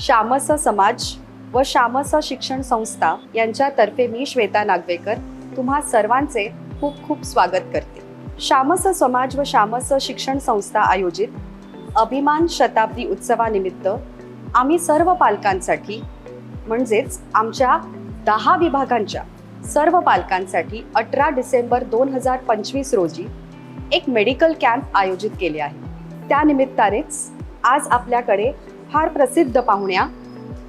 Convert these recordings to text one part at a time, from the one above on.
श्यामस समाज व श्यामस शिक्षण संस्था यांच्यातर्फे मी श्वेता नागवेकर तुम्हा सर्वांचे खूप खूप स्वागत करते. श्यामस समाज व श्यामस शिक्षण संस्था आयोजित अभिमान शताब्दी उत्सवानिमित्त आम्ही सर्व पालकांसाठी म्हणजेच आमच्या दहा विभागांच्या सर्व पालकांसाठी अठरा डिसेंबर दोन हजार पंचवीस रोजी एक मेडिकल कॅम्प आयोजित केले आहे. त्यानिमित्तानेच आज आपल्याकडे फार प्रसिद्ध पाहुण्या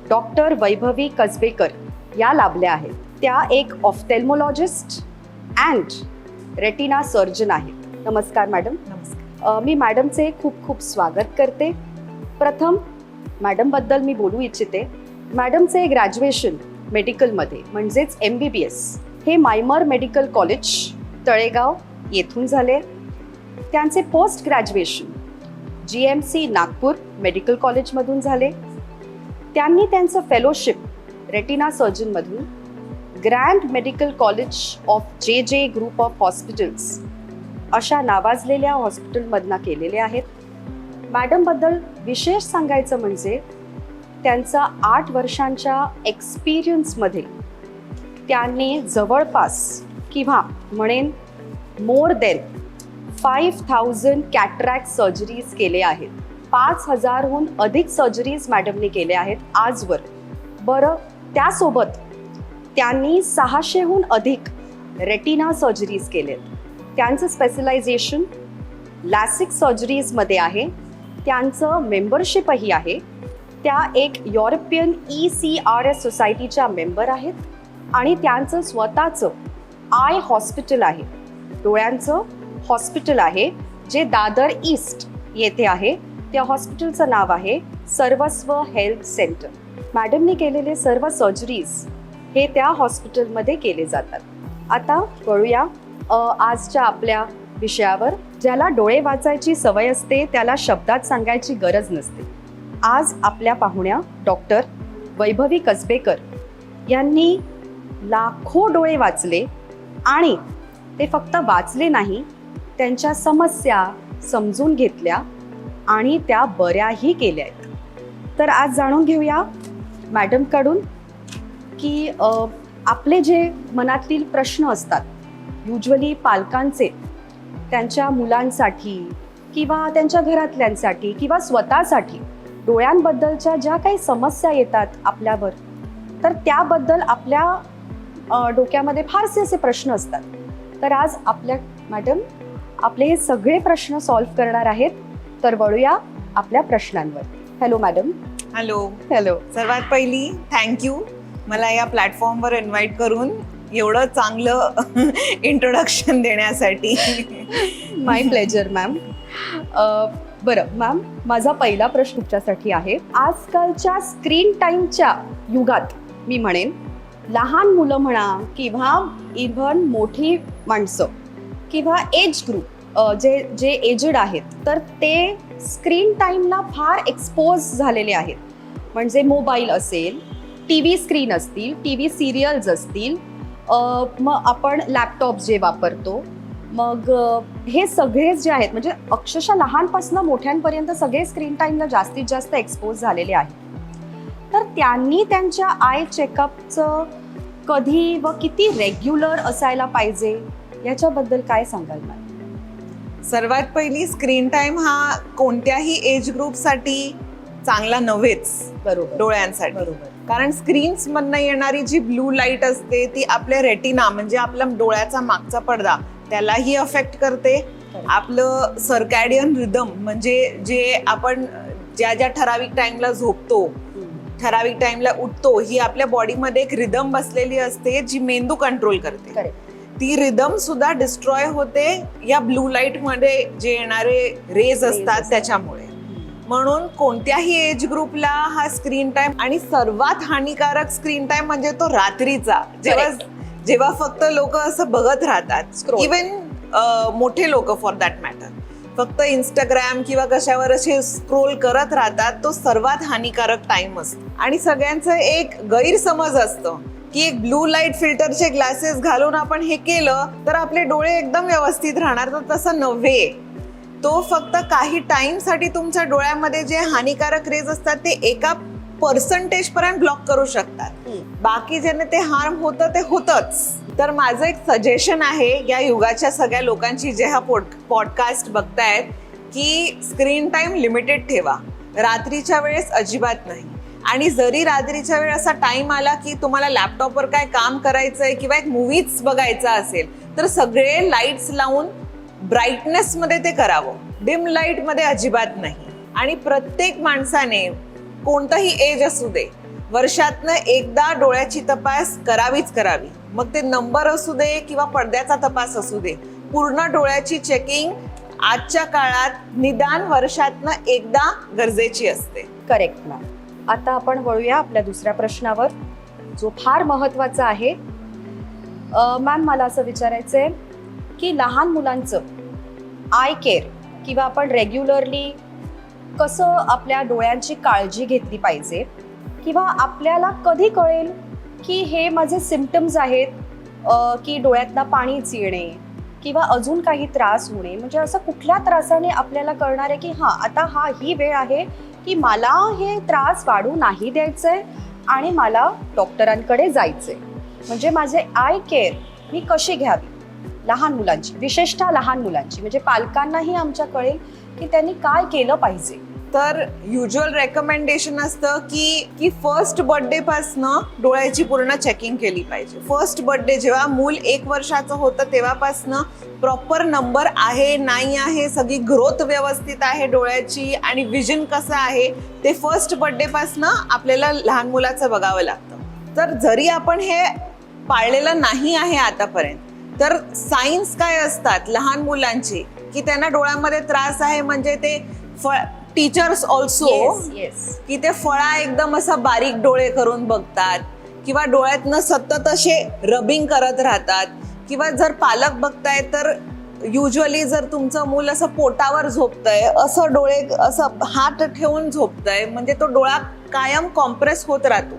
डॉक्टर वैभवी कसबेकर या लाभल्या आहेत. त्या एक ऑफ्थेल्मोलॉजिस्ट अँड रेटिना सर्जन आहेत. नमस्कार मॅडम नमस्कार. मी मॅडमचे खूप खूप स्वागत करते. प्रथम मॅडमबद्दल मी बोलू इच्छिते. मॅडमचे ग्रॅज्युएशन मेडिकलमध्ये म्हणजेच एम बी बी एस हे मायमर मेडिकल कॉलेज तळेगाव येथून झाले. त्यांचे post graduation G M C Nagpur medical कॉलेजमधून झाले. त्यांनी त्यांचं fellowship retina सर्जनमधून grand medical college of J J group of hospitals अशा नावाजलेल्या हॉस्पिटलमधनं केलेले आहेत. मॅडमबद्दल विशेष सांगायचं म्हणजे त्यांचा आठ वर्षांच्या एक्सपिरियन्समध्ये त्यांनी जवळपास किंवा म्हणेन more than five thousand cataract surgeries केले आहेत. पाच हजारहून अधिक सर्जरीज मॅडमने केल्या आहेत आजवर. बरं त्यासोबत त्यांनी सहाशेहून अधिक रेटिना सर्जरीज केलेत. त्यांचं स्पेशलायझेशन लॅसिक सर्जरीजमध्ये आहे. त्यांचं मेंबरशिपही आहे. त्या एक European E C R S सोसायटीच्या मेंबर आहेत. आणि त्यांचं स्वतःचं आय हॉस्पिटल आहे. डोळ्यांचं हॉस्पिटल आहे जे दादर ईस्ट येथे आहे. त्या हॉस्पिटलचं नाव आहे सर्वस्व हेल्थ सेंटर. मॅडमने केलेले सर्व सर्जरीज हे त्या हॉस्पिटलमध्ये केले जातात. आता कळूया आजच्या आपल्या विषयावर. ज्याला डोळे वाचायची सवय असते त्याला शब्दात सांगायची गरज नसते. आज आपल्या पाहुण्या डॉक्टर वैभवी कसबेकर यांनी लाखो डोळे वाचले आणि ते फक्त वाचले नाही त्यांच्या समस्या समजून घेतल्या आणि त्या बऱ्याही केल्या आहेत. तर आज जाणून घेऊया मॅडमकडून की आपले जे मनातील प्रश्न असतात युजली पालकांचे त्यांच्या मुलांसाठी किंवा त्यांच्या घरातल्यांसाठी किंवा स्वतःसाठी डोळ्यांबद्दलच्या ज्या काही समस्या येतात आपल्यावर तर त्याबद्दल आपल्या डोक्यामध्ये फारसे असे प्रश्न असतात. तर आज आपल्या मॅडम आपले हे सगळे प्रश्न सॉल्व्ह करणार आहेत. तर वळूया आपल्या प्रश्नांवर. हॅलो मॅडम हॅलो हॅलो सर्वात पहिली थँक्यू मला या प्लॅटफॉर्मवर इन्व्हाइट करून एवढं चांगलं इंट्रोडक्शन देण्यासाठी. माय प्लेजर मॅम बरं मॅम माझा पहिला प्रश्न तुमच्यासाठी आहे. आजकालच्या स्क्रीन टाईमच्या युगात मी म्हणेन लहान मुलं म्हणा किंवा इव्हन मोठी माणसं किंवा एज ग्रुप जे जे एजड आहेत तर ते स्क्रीन टाईमला फार एक्सपोज झालेले आहेत. म्हणजे मोबाईल असेल टी व्ही स्क्रीन असतील टी व्ही सिरियल्स असतील मग आपण लॅपटॉप जे वापरतो मग हे सगळेच जे आहेत म्हणजे अक्षरशः लहानपासून मोठ्यांपर्यंत सगळे स्क्रीन टाईमला जास्तीत जास्त एक्सपोज झालेले आहेत. तर त्यांनी त्यांच्या आय चेकअपचं कधी व किती रेग्युलर असायला पाहिजे? याच्याबद्दल काय सांगाल मॅम? सर्वात पहिली स्क्रीन टाइम हा कोणत्याही एज ग्रुपसाठी चांगला नव्हेच. बरोबर. डोळ्यांसाठी. बरोबर. कारण स्क्रीन्स मधनं येणारी जी ब्लू लाइट असते ती आपल्या रेटिना म्हणजे आपला डोळ्याचा मागचा पडदा त्यालाही अफेक्ट करते. आपलं सर्कॅडियन रिदम म्हणजे जे आपण ज्या ज्या ठराविक टाइमला झोपतो ठराविक टाइमला उठतो ही आपल्या बॉडीमध्ये एक रिदम बसलेली असते जी मेंदू कंट्रोल करते. ती रिदम सुद्धा डिस्ट्रॉय होते या ब्लू लाइटमध्ये जे येणारे रेज असतात. त्याच्यामुळे. म्हणून कोणत्याही एज ग्रुपला हा स्क्रीन टाइम आणि सर्वात हानिकारक स्क्रीन टाइम म्हणजे तो रात्रीचा. जेव्हा जेव्हा फक्त लोक असं बघत राहतात. इवन मोठे लोक फॉर दॅट मॅटर फक्त इंस्टाग्राम किंवा कशावर असे स्क्रोल करत राहतात तो सर्वात हानिकारक टाइम असतो. आणि सगळ्यांचं एक गैरसमज असतं. की एक ब्लू लाइट फिल्टरचे ग्लासेस घालून आपण हे केलं तर आपले डोळे एकदम व्यवस्थित राहणार. तर तसं नव्हे. तो फक्त काही टाइमसाठी तुमच्या डोळ्यामध्ये जे हानिकारक रेज असतात ते एका पर्सेंटेज पर्यंत ब्लॉक करू शकतात. बाकी ज्याने ते हार्म होतं ते होतच. तर माझं एक सजेशन आहे या युगाच्या सगळ्या लोकांची जे हा पॉड पॉडकास्ट बघतायत की स्क्रीन टाइम लिमिटेड ठेवा. रात्रीच्या वेळेस अजिबात नाही. आणि जरी रात्रीच्या वेळ असा टाइम आला की तुम्हाला लॅपटॉपवर काय काम करायचंय किंवा एक मूवीच बघायचा असेल तर सगळे लाईट्स लावून ब्राईटनेसमध्ये ते करावं. डिम लाईटमध्ये अजिबात नाही. आणि प्रत्येक माणसाने कोणतंही एज असू दे वर्षातनं एकदा डोळ्याची तपास करावीच करावी. मग ते नंबर असू दे किंवा पडद्याचा तपास असू दे पूर्ण डोळ्याची चेकिंग आजच्या काळात निदान वर्षातनं एकदा गरजेची असते. करेक्ट मॅम आता आपण वळूया आपल्या दुसऱ्या प्रश्नावर जो फार महत्त्वाचा आहे. मॅम मला असं विचारायचं आहे की लहान मुलांचं आय केअर किंवा आपण रेग्युलरली कसं आपल्या डोळ्यांची काळजी घेतली पाहिजे? किंवा आपल्याला कधी कळेल की हे माझे सिमटम्स आहेत की डोळ्यातनं पाणीच येणे किंवा अजून काही त्रास होणे? म्हणजे असं कुठल्या त्रासाने आपल्याला कळणार आहे की हां आता हा ही वेळ आहे की मला हे त्रास वाढू नाही द्यायचंय आणि मला डॉक्टरांकडे जायचंय. म्हणजे माझे आय केअर मी कशी घ्यावी? लहान मुलांची विशेषतः लहान मुलांची. म्हणजे पालकांनाही आमच्या कळेल की त्यांनी काय केलं पाहिजे. तर युजल रेकमेंडेशन असतं की की फर्स्ट बर्थडे पासनं डोळ्याची पूर्ण चेकिंग केली पाहिजे. फर्स्ट बर्थडे जेव्हा मूल एक वर्षाचं होतं तेव्हापासनं प्रॉपर नंबर आहे नाही आहे सगळी ग्रोथ व्यवस्थित आहे डोळ्याची आणि विजन कसं आहे ते फर्स्ट बर्थडे पासनं आपल्याला लहान मुलाचं बघावं लागतं. तर जरी आपण हे पाळलेलं नाही आहे आतापर्यंत तर सायन्स काय असतात लहान मुलांची की त्यांना डोळ्यामध्ये त्रास आहे म्हणजे ते फळ टीचर्स ऑल्सो की ते फळा एकदम असा बारीक डोळे करून बघतात. किंवा डोळ्यातनं सतत असे रबिंग करत राहतात. किंवा जर पालक बघताय तर युजली जर तुमचं मूल असं पोटावर झोपतंय असं डोळे असं हात ठेवून झोपतंय म्हणजे तो डोळा कायम कॉम्प्रेस होत राहतो.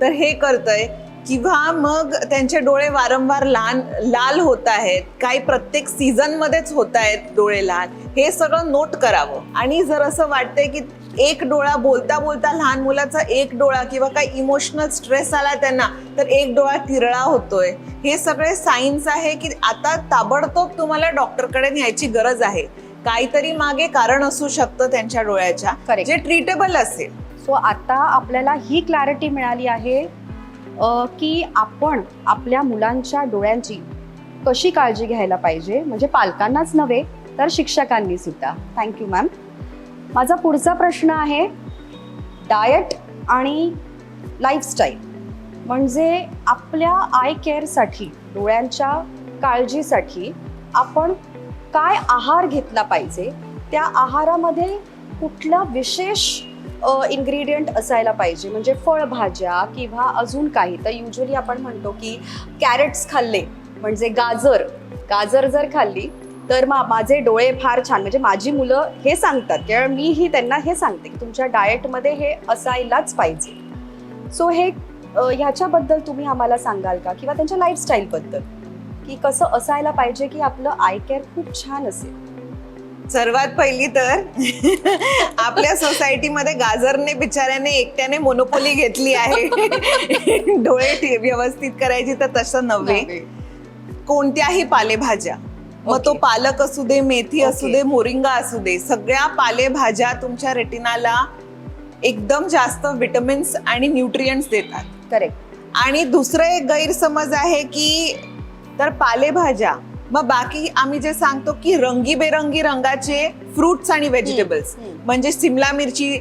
तर हे करतंय. किंवा मग त्यांचे डोळे वारंवार लहान लाल होत आहेत. काही प्रत्येक सीझन मध्येच होत आहेत डोळे लाल हे सगळं नोट करावं. आणि जर असं वाटतंय की एक डोळा बोलता बोलता लहान मुलाचा एक डोळा किंवा काही इमोशनल स्ट्रेस आला त्यांना तर एक डोळा तिरळा होतोय. हे सगळे सायन्स आहे की आता ताबडतोब तुम्हाला डॉक्टरकडे न्यायची गरज आहे. काहीतरी मागे कारण असू शकतं त्यांच्या डोळ्याच्या. जे ट्रीटेबल असेल. सो आता आपल्याला ही क्लॅरिटी मिळाली आहे की आपण आपल्या मुलांच्या डोळ्यांची कशी काळजी घ्यायला पाहिजे? म्हणजे पालकांनाच नव्हे तर शिक्षकांनी सुद्धा. थँक्यू मॅम माझा पुढचा प्रश्न आहे डाएट आणि लाईफस्टाईल म्हणजे आपल्या आय केअरसाठी डोळ्यांच्या काळजीसाठी आपण काय आहार घेतला पाहिजे? त्या आहारामध्ये कुठला विशेष इन्ग्रेडियंट असायला पाहिजे? म्हणजे फळभाज्या किंवा अजून काही. तर युजली आपण म्हणतो की कॅरेट्स खाल्ले. म्हणजे गाजर. गाजर जर खाल्ली तर मा माझे डोळे फार छान म्हणजे माझी मुलं हे सांगतात किंवा मीही त्यांना हे सांगते की तुमच्या डाएटमध्ये हे असायलाच पाहिजे. सो हे ह्याच्याबद्दल तुम्ही आम्हाला सांगाल का? किंवा त्यांच्या लाईफस्टाईलबद्दल की कसं असायला पाहिजे की आपलं आय केअर खूप छान असेल. सर्वात पहिली तर आपल्या सोसायटीमध्ये गाजरने बिचाऱ्याने एकट्याने मोनोपोली घेतली आहे. डोळे व्यवस्थित करायची तर तसं नव्हे. कोणत्याही पालेभाज्या मग तो. पालक असू दे मेथी असू. दे मोरिंगा असू दे सगळ्या पालेभाज्या तुमच्या रेटिनाला एकदम जास्त विटमिन्स आणि न्यूट्रियंट्स देतात करेक्ट आणि दुसरं एक गैरसमज आहे की तर पालेभाज्या मग बाकी आम्ही जे सांगतो की रंगीबेरंगी रंगाचे फ्रुट्स आणि व्हेजिटेबल्स म्हणजे सिमला मिरची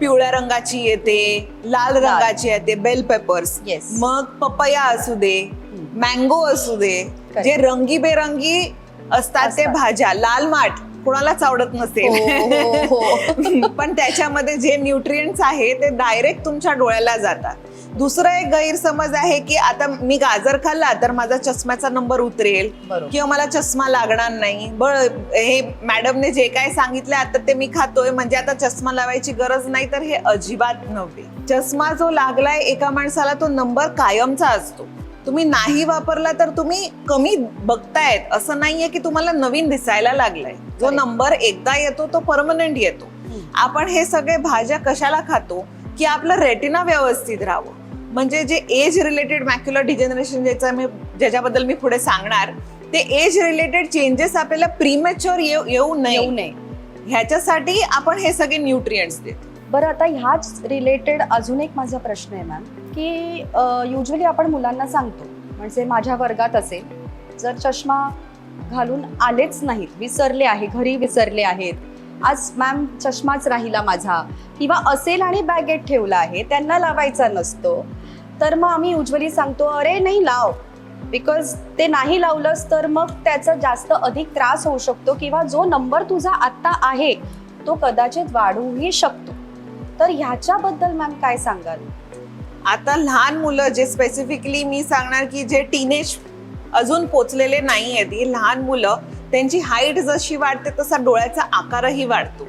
पिवळ्या रंगाची येते लाल रंगाची येते बेल पेपर्स. मग पपया असू दे मँगो असू दे. जे रंगीबेरंगी असतात ते. भाज्या. लाल माठ कोणालाच आवडत हो, नसेल हो, पण त्याच्यामध्ये जे न्यूट्रिएंट्स आहे ते डायरेक्ट तुमच्या डोळ्याला जातात. दुसरं एक गैरसमज आहे की आता मी गाजर खाल्ला तर माझा चष्म्याचा नंबर उतरेल किंवा मला चष्मा लागणार नाही. बळ हे मॅडमने जे काय सांगितलं आता ते मी खातोय. म्हणजे आता चष्मा लावायची गरज नाही तर हे अजिबात नव्हे. चष्मा जो लागलाय एका माणसाला तो नंबर कायमचा असतो. तुम्ही नाही वापरला तर तुम्ही कमी बघतायत. असं नाहीये की तुम्हाला नवीन दिसायला लागलाय. जो. नंबर एकदा येतो तो परमनंट येतो. आपण हे सगळे भाज्या कशाला खातो? की आपलं रेटिना व्यवस्थित राहावं. म्हणजे जे एज रिलेटेड मॅक्युलर डिजेनरेशन ज्याचा मी ज्याच्याबद्दल मी पुढे सांगणार ते एज रिलेटेड चेंजेस आपल्याला प्रीमॅच्युअर येऊ नये. नये. ह्याच्यासाठी आपण हे सगळे न्यूट्रिएंट्स देतो. बरं आता ह्याच रिलेटेड अजून एक माझा प्रश्न आहे मॅम की युजली आपण मुलांना सांगतो म्हणजे माझ्या वर्गात असेल जर चष्मा घालून आलेच नाहीत विसरले आहे घरी विसरले आहेत आज मॅम चष्माच राहिला माझा किंवा असेल आणि बॅगेत ठेवला आहे त्यांना लावायचा नसतो तर मग आम्ही युजली सांगतो अरे नाही लाव. बिकॉज ते नाही लावलंस तर मग त्याचा जास्त अधिक त्रास होऊ शकतो किंवा जो नंबर तुझा आत्ता आहे तो कदाचित वाढूही शकतो. तर ह्याच्याबद्दल मॅम काय सांगाल? आता लहान मुलं जे स्पेसिफिकली मी सांगणार की जे टीनेज अजून पोचलेले नाही आहेत ही लहान मुलं त्यांची हाईट जशी वाढते तसा डोळ्याचा आकारही वाढतो.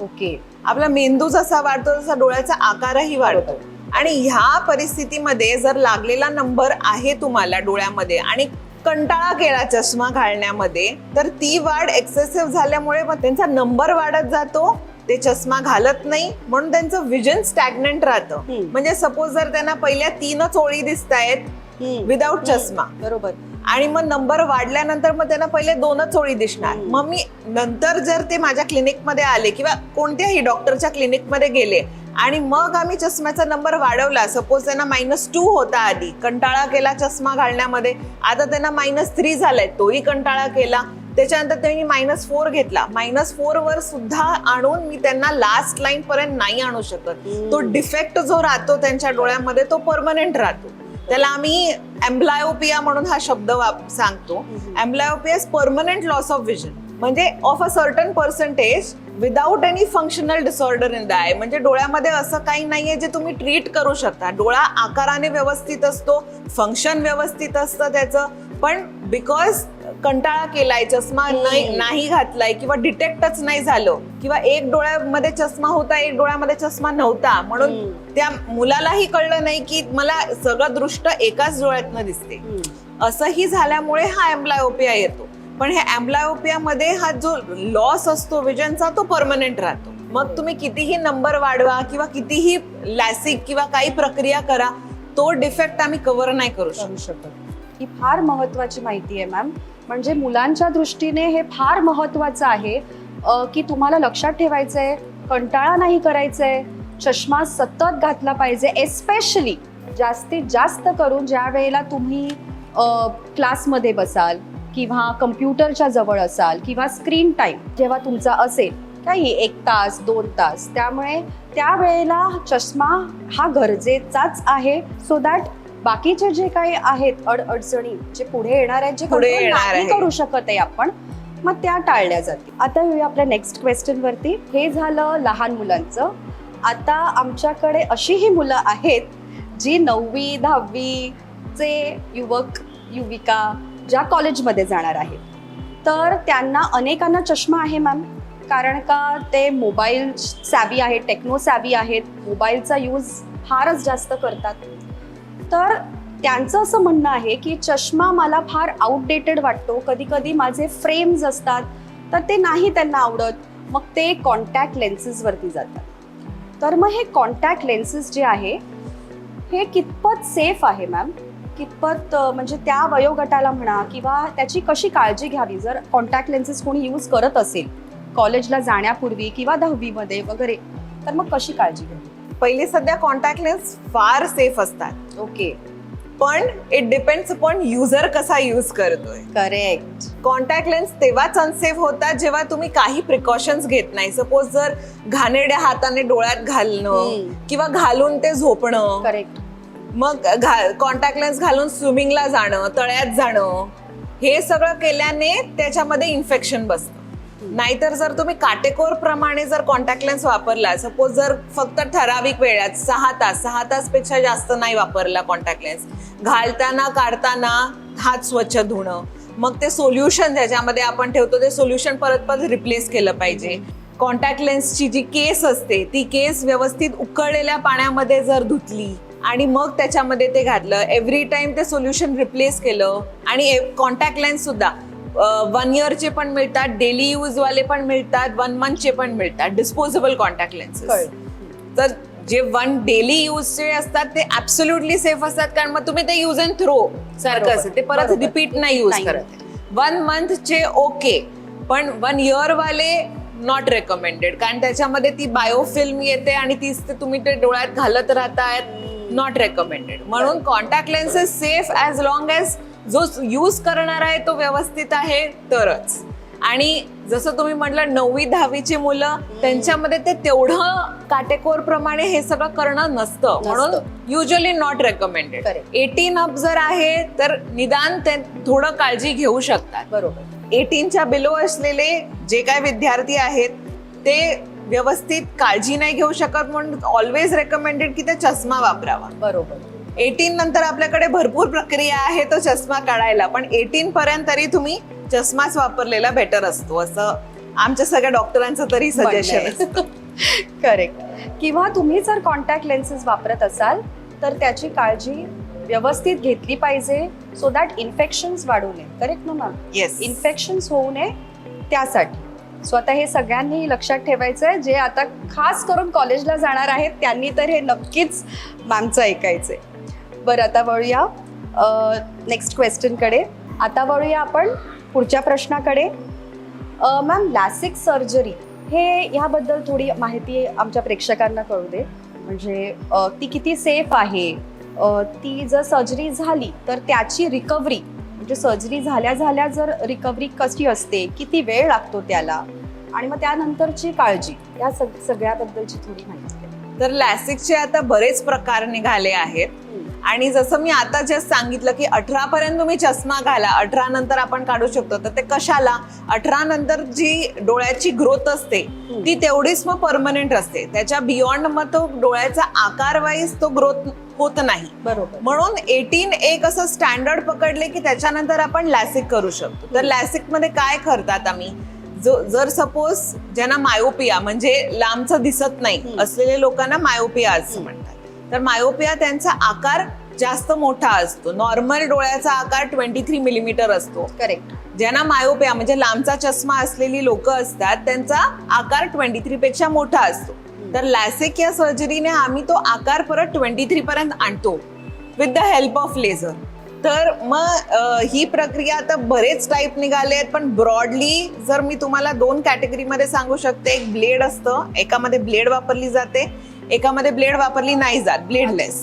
ओके. आपला मेंदू जसा वाढतो तसा डोळ्याचा आकारही वाढतो. आणि ह्या परिस्थितीमध्ये जर लागलेला नंबर आहे तुम्हाला डोळ्यामध्ये आणि कंटाळा केला चष्मा घालण्यामध्ये तर ती वाढ एक्सेसिव्ह झाल्यामुळे मग त्यांचा नंबर वाढत जातो. ते चष्मा घालत नाही म्हणून त्यांचं विजन स्टॅग्नंट राहतं. म्हणजे सपोज जर त्यांना पहिल्या तीनच ओळी दिसत आहेत विदाऊट चष्मा. बरोबर. आणि मग नंबर वाढल्यानंतर मग त्यांना पहिले दोनच ओळी दिसणार. मग मी नंतर जर ते माझ्या क्लिनिकमध्ये आले किंवा कोणत्याही डॉक्टरच्या क्लिनिकमध्ये गेले आणि मग आम्ही चष्म्याचा नंबर वाढवला सपोज त्यांना मायनस टू होता आधी कंटाळा केला चष्मा घालण्यामध्ये. आता त्यांना मायनस थ्री झालाय तोही कंटाळा केला. त्याच्यानंतर त्यांनी मायनस फोर घेतला. मायनस फोर वर सुद्धा आणून मी त्यांना लास्ट लाईन पर्यंत नाही आणू शकत. तो डिफेक्ट जो राहतो त्यांच्या डोळ्यामध्ये तो परमनंट राहतो. त्याला आम्ही एम्ब्लायोपिया म्हणून हा शब्द सांगतो. Amblyopia permanent loss of vision म्हणजे of a certain percentage without any functional disorder in the eye म्हणजे डोळ्यामध्ये असं काही नाहीये जे तुम्ही ट्रीट करू शकता. डोळा आकाराने व्यवस्थित असतो फंक्शन व्यवस्थित असतं त्याचं. पण बिकॉज कंटाळा केलाय चष्मा नाही घातलाय किंवा डिटेक्टच नाही झालं किंवा एक डोळ्यामध्ये चष्मा होता एक डोळ्यामध्ये चष्मा नव्हता. म्हणून. त्या मुलालाही कळलं नाही की मला सगळं दृष्ट एकाच डोळ्यातनं दिसते. असंही झाल्यामुळे हा एम्ब्लायोपिया येतो. पण ह्या एम्ब्लायोपिया मध्ये हा जो लॉस असतो विजनचा तो परमनंट राहतो. मग तुम्ही कितीही नंबर वाढवा किंवा कितीही लॅसिक किंवा काही प्रक्रिया करा तो डिफेक्ट आम्ही कव्हर नाही करू शकत. ही फार महत्वाची माहिती आहे मॅम म्हणजे मुलांच्या दृष्टीने हे फार महत्वाचं आहे की तुम्हाला लक्षात ठेवायचं आहे कंटाळा नाही करायचं आहे चष्मा सतत घातला पाहिजे एस्पेशली जास्तीत जास्त करून ज्या वेळेला तुम्ही क्लासमध्ये बसाल किंवा कम्प्युटरच्या जवळ असाल किंवा स्क्रीन टाईम जेव्हा तुमचा असेल काही एक तास दोन तास त्यामुळे त्यावेळेला चष्मा हा गरजेचाच आहे. सो दॅट बाकीचे जे काही आहेत अड अडचणी जे पुढे येणार आहेत जे पुढे येणार नाही. करू शकत आहे आपण मग त्या टाळल्या जातील. आता येऊया आपल्या नेक्स्ट क्वेश्चन वरती. हे झालं लहान मुलांचं. आता आमच्याकडे अशीही मुलं आहेत जी नववी दहावीचे युवक युविका ज्या कॉलेजमध्ये जाणार आहेत. तर त्यांना अनेकांना चष्मा आहे मॅम कारण का ते मोबाईल सॅवी आहेत टेक्नो सॅवी आहेत. मोबाईलचा यूज फारच जास्त करतात. तर त्यांचं असं म्हणणं आहे की चष्मा मला फार आउटडेटेड वाटतो. कधी कधी माझे फ्रेम्स असतात तर ते नाही त्यांना आवडत. मग ते कॉन्टॅक्ट लेन्सेसवरती जातात. तर मग हे कॉन्टॅक्ट लेन्सेस जे आहे हे कितपत सेफ आहे मॅम कितपत म्हणजे त्या वयोगटाला म्हणा किंवा त्याची कशी काळजी घ्यावी? जर कॉन्टॅक्ट लेन्सेस कोणी यूज करत असेल कॉलेजला जाण्यापूर्वी किंवा दहावीमध्ये वगैरे तर मग कशी काळजी घ्यावी? पहिले सध्या कॉन्टॅक्ट लेन्स फार सेफ असतात. ओके पण इट डिपेंड्स अपॉन युजर कसा यूज करतोय. करेक्ट कॉन्टॅक्ट लेन्स तेव्हाच अनसेफ होतात जेव्हा तुम्ही काही प्रिकॉशन्स घेत नाही. सपोज जर घाणेरड्या हाताने डोळ्यात घालणं. किंवा घालून ते झोपणं. करेक्ट मग कॉन्टॅक्ट लेन्स घालून स्विमिंगला जाणं तळ्यात जाणं हे सगळं केल्याने त्याच्यामध्ये इन्फेक्शन बसतं. नाहीतर जर तुम्ही काटेकोर प्रमाणे जर कॉन्टॅक्ट लेन्स वापरला सपोज जर फक्त ठराविक वेळात सहा तास सहा तासपेक्षा जास्त नाही वापरला कॉन्टॅक्ट लेन्स घालताना काढताना हात स्वच्छ धुणं. मग ते सोल्युशन ज्याच्यामध्ये आपण ठेवतो ते सोल्युशन परत परत रिप्लेस केलं पाहिजे. कॉन्टॅक्ट लेन्सची जी केस असते ती केस व्यवस्थित उकळलेल्या पाण्यामध्ये जर धुतली आणि मग त्याच्यामध्ये ते घातलं एव्हरी टाइम ते सोल्युशन रिप्लेस केलं आणि कॉन्टॅक्ट लेन्स सुद्धा वन इयरचे पण मिळतात डेली यूज वाले पण मिळतात वन मंथचे पण मिळतात डिस्पोजेबल कॉन्टॅक्ट लेन्सेस तर जे वन डेली यूजचे असतात ते ऍब्सोल्युटली सेफ असतात कारण मग तुम्ही ते युज अँड थ्रो सारखं असतं ते परत. रिपीट नाही यूज. करत. वन मंथचे ओके पण वन इयर वाले नॉट रेकमेंडेड कारण त्याच्यामध्ये ती बायोफिल्म येते आणि तीच ते तुम्ही ते डोळ्यात घालत राहतायत नॉट रेकमेंडेड म्हणून contact lenses safe as long as जो यूज करणार आहे तो व्यवस्थित आहे तरच. आणि जसं तुम्ही म्हटलं नववी दहावीची मुलं त्यांच्यामध्ये ते तेवढं काटेकोर प्रमाणे हे सगळं करणं नसतं. म्हणून usually not recommended. Eighteen up जर आहे तर निदान ते थोडं काळजी घेऊ शकतात. बरोबर. एटीनच्या बिलो असलेले जे काय विद्यार्थी आहेत ते व्यवस्थित काळजी नाही घेऊ शकत म्हणून ऑलवेज रेकमेंडेड की ते चष्मा वापरावा. बरोबर. एटीन नंतर आपल्याकडे भरपूर प्रक्रिया आहे तो चष्मा काढायला. पण एटीन पर्यंत तरी तुम्ही चष्माच वापरलेला बेटर असतो असं आमच्या सगळ्या डॉक्टरांचं तरी सजेशन करेक्ट किंवा तुम्ही जर कॉन्टॅक्ट लेन्सेस वापरत असाल तर त्याची काळजी व्यवस्थित घेतली पाहिजे सो दॅट इन्फेक्शन्स वाढू नये. करेक्ट ना मॅम येस इन्फेक्शन्स होऊ नये त्यासाठी. सो आता हे सगळ्यांनी लक्षात ठेवायचं आहे जे आता खास करून कॉलेजला जाणार आहेत त्यांनी तर हे नक्कीच मॅमचं ऐकायचंय. बरं आता वळूया नेक्स्ट क्वेश्चनकडे आता वळूया आपण पुढच्या प्रश्नाकडे. मॅम लॅसिक सर्जरी हे ह्याबद्दल थोडी माहिती आमच्या प्रेक्षकांना कळू दे. म्हणजे ती किती सेफ आहे? ती जर सर्जरी झाली तर त्याची रिकव्हरी म्हणजे सर्जरी झाल्या झाल्या जर रिकव्हरी कशी असते? किती वेळ लागतो त्याला? आणि मग त्यानंतरची काळजी या सग सगळ्याबद्दलची थोडी माहिती तर लॅसिकचे आता बरेच प्रकार निघाले आहेत. आणि जसं मी आता जस्ट सांगितलं की अठरा पर्यंत तुम्ही चष्मा घाला अठरा नंतर आपण काढू शकतो. तर ते कशाला? अठरा नंतर जी डोळ्याची ग्रोथ असते ती तेवढीच मग परमनंट असते. त्याच्या बियॉन्ड मग तो डोळ्याचा आकार वाईज तो ग्रोथ होत नाही. बरोबर. म्हणून एटीन एक असं स्टँडर्ड पकडले की त्याच्यानंतर आपण लॅसिक करू शकतो. तर लॅसिकमध्ये काय करतात आम्ही? जो जर सपोज ज्यांना मायोपिया म्हणजे लांबचं दिसत नाही. असलेल्या लोकांना मायोपिया असं म्हणतात. तर मायोपिया त्यांचा आकार जास्त मोठा असतो. नॉर्मल डोळ्याचा आकार ट्वेंटी थ्री मिलीमीटर असतो. करेक्ट ज्यांना मायोपिया म्हणजे लांबचा चष्मा असलेली लोक असतात त्यांचा आकार ट्वेंटी थ्री पेक्षा मोठा असतो. तर लॅसिक या सर्जरीने आम्ही तो आकार परत ट्वेंटी थ्री पर्यंत आणतो with the help of laser तर मग ही प्रक्रिया आता बरेच टाईप निघाले आहेत पण ब्रॉडली जर मी तुम्हाला दोन कॅटेगरीमध्ये सांगू शकते. एक ब्लेड असतं एकामध्ये ब्लेड वापरली जाते. एकामध्ये ब्लेड वापरली नाही जात. ब्लेडलेस.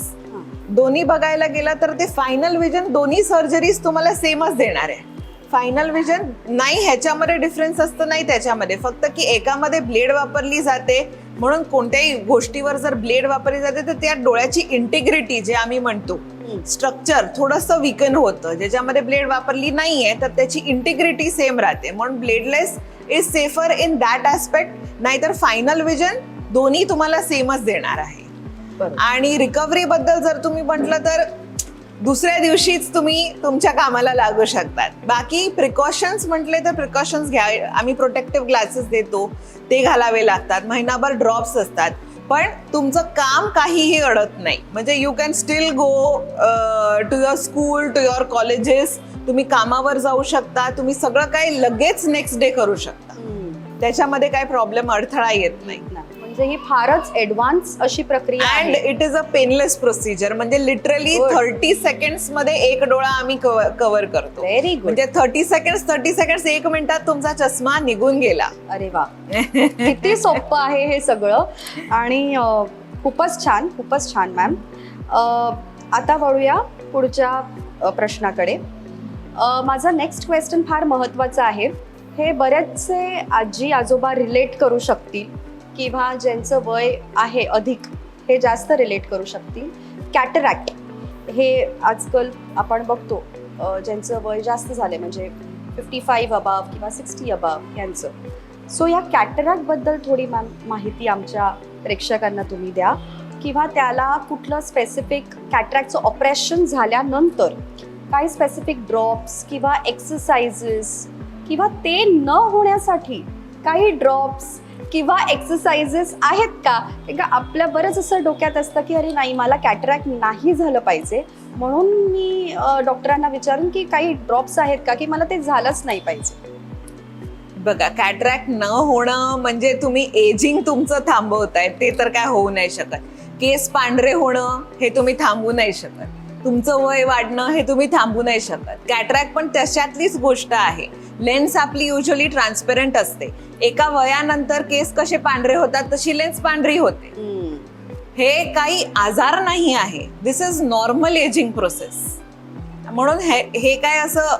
दोन्ही बघायला गेला तर ते फायनल विजन दोन्ही सर्जरीज तुम्हाला सेमच देणार आहे. फायनल विजन नाही ह्याच्यामध्ये डिफरन्स असतं नाही त्याच्यामध्ये. फक्त की एकामध्ये ब्लेड वापरली जाते म्हणून कोणत्याही गोष्टीवर जर ब्लेड वापरली जाते तर त्या डोळ्याची इंटिग्रिटी जे आम्ही म्हणतो स्ट्रक्चर थोडंसं विकन होतं. ज्याच्यामध्ये ब्लेड वापरली नाहीये तर त्याची इंटिग्रिटी सेम राहते. म्हणून bladeless is safer in that aspect नाहीतर फायनल विजन दोन्ही तुम्हाला सेमच देणार आहे. आणि रिकव्हरी बद्दल जर तुम्ही म्हटलं तर दुसऱ्या दिवशीच तुम्ही तुमच्या कामाला लागू शकतात. बाकी प्रिकॉशन्स म्हटले तर प्रिकॉशन्स घ्या. आम्ही प्रोटेक्टिव्ह ग्लासेस देतो. ते घालावे लागतात. महिनाभर ड्रॉप्स असतात. पण तुमचं काम काहीही अडत नाही. म्हणजे you can still go to your school to your colleges तुम्ही कामावर जाऊ शकता. तुम्ही सगळं काही लगेच नेक्स्ट डे करू शकता. त्याच्यामध्ये काही प्रॉब्लेम अडथळा येत नाही. नाही. म्हणजे ही फारच ऍडव्हान्स अशी प्रक्रिया and it is a painless procedure म्हणजे लिटरली. थर्टी सेकंड्समध्ये एक डोळा आम्ही कव्हर करतो. व्हेरी गुड म्हणजे थर्टी सेकंड थर्टी सेकंड एक मिनिटात तुमचा चष्मा निघून गेला. अरे वा. किती सोपं आहे हे सगळं. आणि खूपच छान खूपच छान मॅम आता वळूया पुढच्या प्रश्नाकडे. माझा नेक्स्ट क्वेश्चन फार महत्त्वाचं आहे. हे बरेचसे आजी आजोबा रिलेट करू शकतील. किंवा ज्यांचं वय आहे अधिक हे जास्त रिलेट करू शकतील. कॅटरॅक्ट हे आजकाल आपण बघतो ज्यांचं वय जास्त झाले म्हणजे फिफ्टी फाईव्ह अबाव किंवा सिक्स्टी अबाव यांचं. सो या कॅटरॅक्टबद्दल थोडी मॅम माहिती आमच्या प्रेक्षकांना तुम्ही द्या. किंवा त्याला कुठलं स्पेसिफिक कॅटरॅक्टचं ऑपरेशन झाल्यानंतर काही स्पेसिफिक ड्रॉप्स किंवा एक्सरसाइजेस किंवा ते न होण्यासाठी काही ड्रॉप्स किंवा एक्सरसाइजेस आहेत का? ते का आपल्या बरंच असं डोक्यात असतं की अरे नाही मला कॅटरॅक्ट नाही झालं पाहिजे. म्हणून मी डॉक्टरांना विचारून की काही ड्रॉप्स आहेत का की मला ते झालंच नाही पाहिजे. बघा कॅटरॅक्ट न होणं म्हणजे तुम्ही एजिंग तुमचं थांबवताय ते तर काय होऊ नाही शकत. केस पांढरे होणं हे तुम्ही थांबवू नाही शकत. तुमचं वय वाढणं हे तुम्ही थांबू नाही शकत. कॅटरॅक पण तशातलीच गोष्ट आहे. लेन्स आपली युजली ट्रान्सपेरंट असते. एका वयानंतर केस कसे पांढरे होतात तशी लेन्स पांढरी होते. हे काही आजार नाही आहे. This is normal ageing process म्हणून हे हे काय असं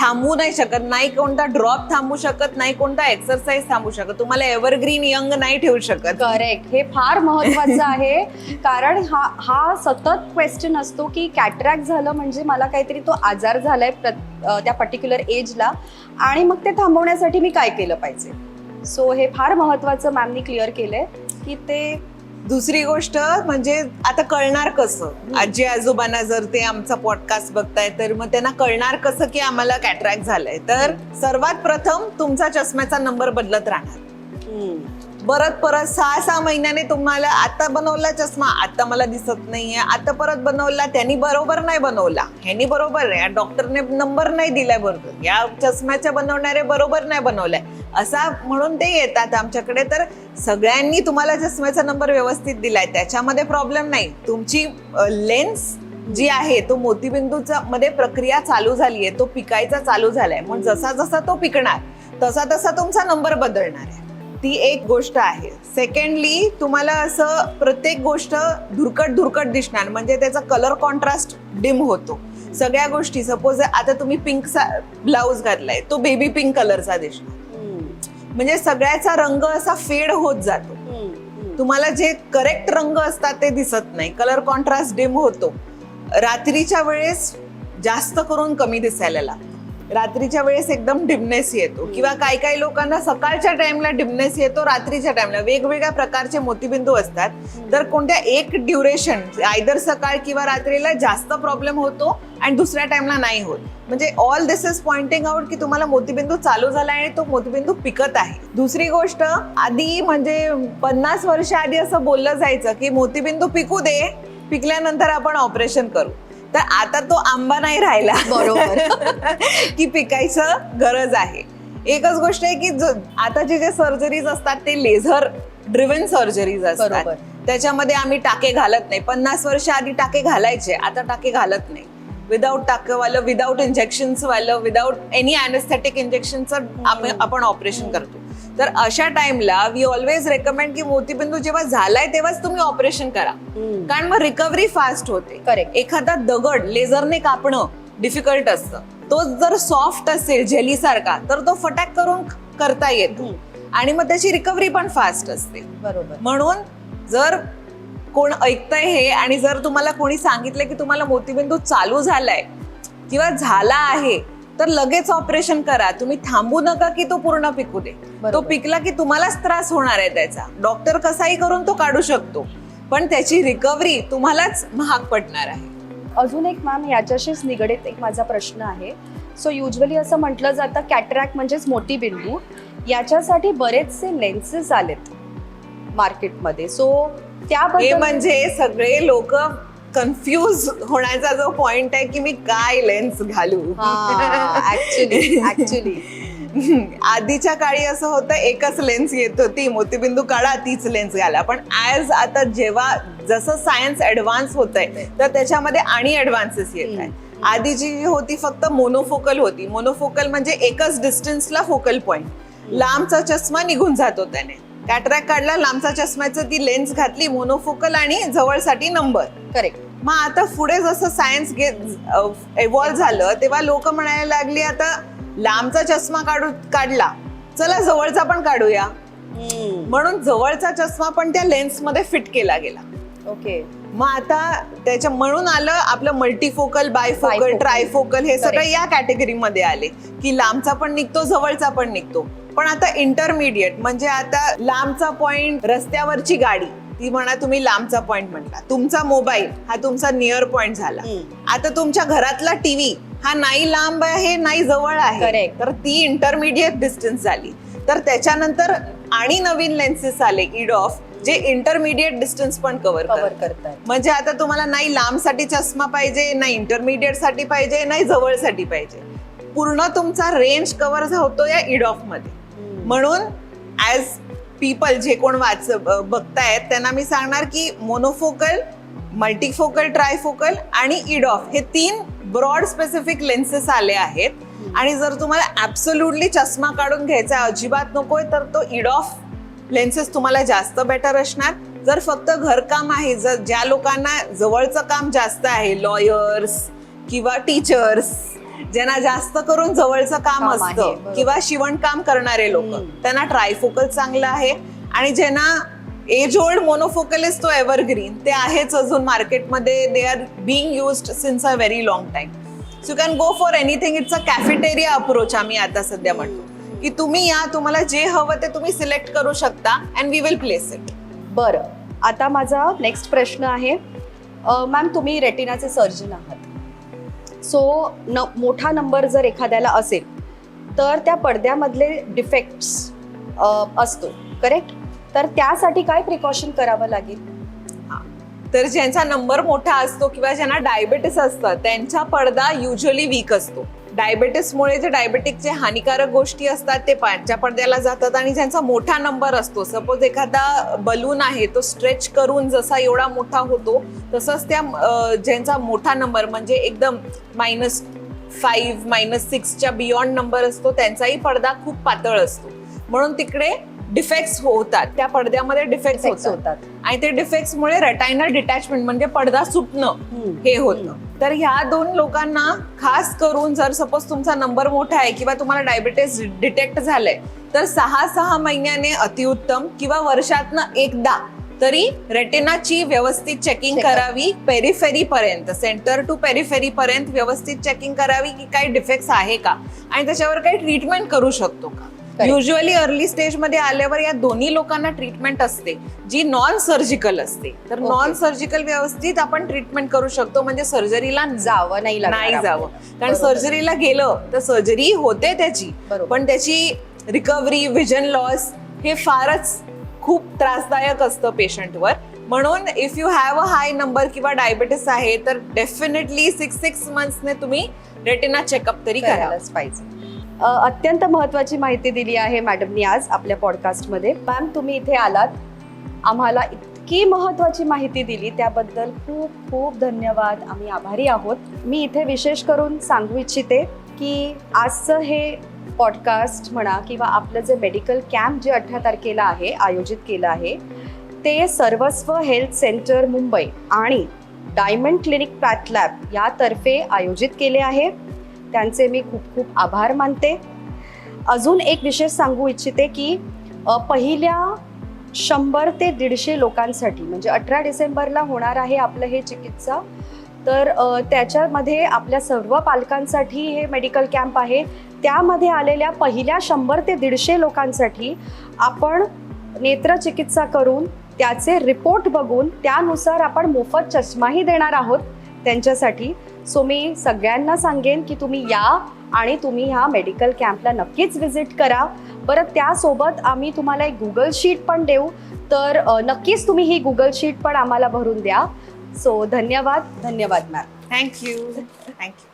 थांबवू नाही शकत नाही कोणता ड्रॉप थांबू शकत नाही कोणता एक्सरसाइज थांबू शकत. तुम्हाला एव्हरग्रीन यंग नाही ठेवू शकत. करेक्ट हे फार महत्वाचं आहे. कारण हा हा सतत क्वेश्चन असतो की कॅटरॅक्ट झालं म्हणजे मला काहीतरी तो आजार झालाय त्या पर्टिक्युलर एजला आणि मग ते थांबवण्यासाठी मी काय केलं पाहिजे? सो हे फार महत्वाचं मॅमनी क्लिअर केलंय की ते दुसरी गोष्ट म्हणजे आता कळणार कसं? आजी आजोबांना जर ते आमचा पॉडकास्ट बघताय तर मग त्यांना कळणार कसं की आम्हाला कॅटरॅक्ट झालंय? तर सर्वात प्रथम तुमचा चष्म्याचा नंबर बदलत राहणार. परत परत सहा सहा महिन्याने तुम्हाला आता बनवला चष्मा आता मला दिसत नाहीये. आता परत बनवला त्यांनी बरोबर नाही बनवला. ह्यानी बरोबर आहे डॉक्टरने नंबर नाही दिलाय बरोबर या चष्म्याच्या बनवणारे बरोबर नाही बनवलाय. असा म्हणून ते येतात आमच्याकडे. तर सगळ्यांनी तुम्हाला चष्म्याचा नंबर व्यवस्थित दिलाय. त्याच्यामध्ये प्रॉब्लेम नाही. तुमची लेन्स जी आहे तो मोतीबिंदूचा मध्ये प्रक्रिया चालू झाली आहे तो पिकायचा चालू झालाय. मग जसा जसा तो पिकणार तसा तसा तुमचा नंबर बदलणार आहे. ती एक गोष्ट आहे. सेकंडली तुम्हाला असं प्रत्येक गोष्ट धुरकट धुरकट दिसणार म्हणजे त्याचा कलर कॉन्ट्रास्ट डिम होतो. सगळ्या गोष्टी सपोज आता तुम्ही पिंक ब्लाऊज घातलाय तो बेबी पिंक कलरचा दिसणार. म्हणजे सगळ्याचा रंग असा फेड होत जातो. तुम्हाला जे करेक्ट रंग असतात ते दिसत नाही. कलर कॉन्ट्रास्ट डिम होतो. रात्रीच्या वेळेस जास्त करून कमी दिसायला लागतो. रात्रीच्या वेळेस एकदम डिमनेस येतो. किंवा काही काही लोकांना सकाळच्या टाइमला डिमनेस येतो रात्रीच्या टाइमला वेगवेगळ्या प्रकारचे मोतीबिंदू असतात. तर कोणत्या एक ड्युरेशन आयदर सकाळ किंवा रात्रीला जास्त प्रॉब्लेम होतो आणि दुसऱ्या टाइमला नाही होत. म्हणजे all this is pointing out की तुम्हाला मोतीबिंदू चालू झाला आणि तो मोतीबिंदू पिकत आहे. दुसरी गोष्ट आधी म्हणजे पन्नास वर्ष आधी असं बोललं जायचं की मोतीबिंदू पिकू दे पिकल्यानंतर आपण ऑपरेशन करू. तर आता तो आंबा नाही राहिला. बरोबर. की पिकायचं गरज आहे. एकच गोष्ट आहे की जो- आताचे जे सर्जरीज असतात ते लेझर ड्रिव्हन सर्जरीज असतात. त्याच्यामध्ये आम्ही टाके घालत नाही. पन्नास वर्ष आधी टाके घालायचे आता टाके घालत नाही. विदाऊट टाकेवालं विदाऊट इंजेक्शन्स वालं विदाऊट एनी अॅनेस्थेटिक इंजेक्शनचं आपण ऑपरेशन करतो. तर अशा टाइमला वी ऑलवेज रेकमेंड की मोतीबिंदू जेव्हा झालाय तेव्हाच तुम्ही ऑपरेशन करा. कारण मग रिकव्हरी फास्ट होते Correct. एखादा दगड लेझरने कापणं डिफिकल्ट असतं तो जर सॉफ्ट असेल जेली सारखा तर तो फटाक करून करता येतो. आणि मग त्याची रिकव्हरी पण फास्ट असते बरोबर म्हणून जर कोण ऐकतंय हे आणि जर तुम्हाला कोणी सांगितलं की तुम्हाला मोतीबिंदू चालू झालाय किंवा झाला आहे तर लगेच ऑपरेशन करा. तुम्ही थांबू नका की तो पूर्ण पिकू दे. तो. पिकला की तुम्हालाच त्रास होणार आहे त्याचा. डॉक्टर कसाही करून तो काढू शकतो. पण त्याची रिकव्हरी तुम्हालाच महाग पडणार आहे. अजून एक मॅम याच्याशीच निगडीत एक माझा प्रश्न आहे. सो युजली असं म्हटलं जातं कॅटरॅक्ट म्हणजेच मोठी बिंदू. याच्यासाठी बरेचसे लेन्सेस आलेत मार्केटमध्ये सो त्याबद्दल म्हणजे सगळे लोक कन्फ्यूज होण्याचा जो पॉइंट आहे की मी काय लेन्स घालू? ऍक्च्युली ऍक्च्युली आधीच्या काळी असं होतं एकच लेन्स येत होती मोतीबिंदू काढा तीच लेन्स घाला. पण ऍज आता जेव्हा जसं सायन्स ऍडव्हान्स होत आहे तर त्याच्यामध्ये आणि ऍडव्हान्सेस येत आहे आधी जी होती फक्त मोनोफोकल होती. मोनोफोकल म्हणजे एकच डिस्टन्सला फोकल पॉइंट लांबचा चष्मा निघून जातो त्याने. कॅटरॅक्ट काढला लांबचा चष्म्याचं ती लेन्स घातली मोनोफोकल आणि जवळसाठी नंबर करेक्ट मग आता पुढे जसं सायन्स एव्हॉल्व झालं तेव्हा लोक म्हणायला लागली आता लांबचा चष्मा काढू काढला. चला जवळचा पण काढूया. म्हणून जवळचा चष्मा पण त्या लेन्समध्ये फिट केला गेला. ओके. मग आता त्याच्या म्हणून आलं आपलं मल्टीफोकल बायफोकल. ट्रायफोकल हे सगळं. या कॅटेगरीमध्ये आले. की लांबचा पण निघतो जवळचा पण निघतो. पण आता इंटरमिडिएट म्हणजे आता लांबचा पॉइंट रस्त्यावरची गाडी. ती म्हणा तुम्ही लांबचा पॉइंट म्हटला तुमचा मोबाईल हा तुमचा नियर पॉइंट झाला. आता तुमच्या घरातला टीव्ही हा नाही लांब आहे नाही जवळ आहे. तर ती इंटरमिडिएट डिस्टन्स झाली. तर त्याच्यानंतर आणि नवीन लेन्सेस आले इड ऑफ जे इंटरमिडिएट डिस्टन्स पण कव्हर कव्हर करतात. म्हणजे आता तुम्हाला नाही लांबसाठी चष्मा पाहिजे नाही इंटरमिडिएटसाठी पाहिजे नाही जवळसाठी पाहिजे. पूर्ण तुमचा रेंज कव्हर होतो या इड ऑफमध्ये म्हणून ऍज पीपल जे कोण वाच बघतायत त्यांना मी सांगणार की मोनोफोकल मल्टीफोकल ट्रायफोकल आणि इडॉफ हे तीन ब्रॉड स्पेसिफिक लेन्सेस आले आहेत. आणि जर तुम्हाला ऍब्सोल्युटली चष्मा काढून घ्यायचा अजिबात नकोय तर तो इडॉफ लेन्सेस तुम्हाला जास्त बेटर असणार. जर फक्त घरकाम आहे जर ज्या लोकांना जवळचं काम जास्त आहे लॉयर्स किंवा टीचर्स ज्यांना जास्त करून जवळचं काम असतं. किंवा शिवणकाम करणारे लोक. त्यांना ट्रायफोकल चांगलं आहे. आणि ज्यांना एज ओल्ड मोनोफोकल इज तो एव्हरग्रीन ते आहेच अजून मार्केटमध्ये they are being used since a very long time so can go for anything it's a cafeteria approach आम्ही आता सध्या म्हणतो. की तुम्ही या तुम्हाला जे हवं ते तुम्ही सिलेक्ट करू शकता and we will place it बरं. आता माझा नेक्स्ट प्रश्न आहे. मॅम तुम्ही रेटिनाचे सर्जन आहात. सो न मोठा नंबर जर एखाद्याला असेल तर त्या पडद्यामधले डिफेक्ट्स असतो. करेक्ट? तर त्यासाठी काय प्रिकॉशन करावं लागेल? तर ज्यांचा नंबर मोठा असतो किंवा ज्यांना डायबेटीस असतं त्यांचा पडदा युजली वीक असतो. डायबेटीसमुळे जे डायबेटिकचे हानिकारक गोष्टी असतात ते पाठच्या पडद्याला जातात आणि ज्यांचा मोठा नंबर असतो. सपोज एखादा बलून आहे तो स्ट्रेच करून जसा एवढा मोठा होतो तसंच त्या ज्यांचा मोठा नंबर म्हणजे एकदम मायनस फाईव्ह मायनस सिक्सच्या बियॉन्ड नंबर असतो त्यांचाही पडदा खूप पातळ असतो. म्हणून तिकडे डिफेक्ट्स होतात त्या पडद्यामध्ये डिफेक्ट्स होतात आणि ते डिफेक्ट्समुळे रेटायनल डिटॅचमेंट म्हणजे पडदा सुटणं. हे होतं तर ह्या दोन लोकांना खास करून जर सपोज तुमचा नंबर मोठा आहे किंवा तुम्हाला डायबिटीस डिटेक्ट झालंय तर सहा सहा महिन्याने अतिउत्तम किंवा वर्षातनं एकदा तरी रेटिनाची व्यवस्थित चेकिंग. करावी पेरिफेरी पर्यंत सेंटर टू पेरिफेरी पर्यंत व्यवस्थित चेकिंग करावी की काही डिफेक्ट्स आहे का आणि त्याच्यावर काही ट्रीटमेंट करू शकतो का. युजली अर्ली स्टेजमध्ये आल्यावर या दोन्ही लोकांना ट्रीटमेंट असते जी नॉन सर्जिकल असते तर. नॉन सर्जिकल व्यवस्थित आपण ट्रीटमेंट करू शकतो म्हणजे सर्जरीला जावं नाही जावं. कारण. सर्जरीला गेलं तर सर्जरी होते त्याची. पण त्याची रिकव्हरी विजन लॉस हे फारच खूप त्रासदायक असतं पेशंटवर म्हणून if you have a high number किंवा डायबिटीस आहे तर डेफिनेटली सिक्स सिक्स मंथ्सने तुम्ही रेटिना चेकअप तरी करा करायलाच पाहिजे अत्यंत महत्वाची माहिती दिली आहे मॅडमनी आज आपल्या पॉडकास्टमध्ये. मॅम तुम्ही इथे आलात. आम्हाला इतकी महत्वाची माहिती दिली. त्याबद्दल खूप खूप धन्यवाद. आम्ही आभारी आहोत. मी इथे विशेष करून सांगू इच्छिते की आजचं हे पॉडकास्ट म्हणा किंवा आपलं जे मेडिकल कॅम्प जे अठरा तारखेला आहे आयोजित केलं आहे ते सर्वस्व हेल्थ सेंटर मुंबई आणि डायमंड क्लिनिक पॅथ लॅब यातर्फे आयोजित केले आहे. त्यांचे मी खूप खूप आभार मानते. अजून एक विशेष सांगू इच्छिते की पहिल्या शंभर ते दीडशे लोकांसाठी म्हणजे अठरा डिसेंबरला होणार आहे आपलं हे चिकित्सा तर त्याच्यामध्ये आपल्या सर्व पालकांसाठी हे मेडिकल कॅम्प आहे. त्यामध्ये आलेल्या पहिल्या शंभर ते दीडशे लोकांसाठी आपण नेत्रचिकित्सा करून त्याचे रिपोर्ट बघून त्यानुसार आपण मोफत चष्माही देणार आहोत त्यांच्यासाठी. सो मी सगळ्यांना सांगेन की तुम्ही या आणि तुम्ही ह्या मेडिकल कॅम्पला नक्कीच व्हिजिट करा. परत त्यासोबत आम्ही तुम्हाला एक गुगल शीट पण देऊ. तर नक्कीच तुम्ही ही गुगल शीट पण आम्हाला भरून द्या. सो धन्यवाद. धन्यवाद मॅम थँक्यू थँक्यू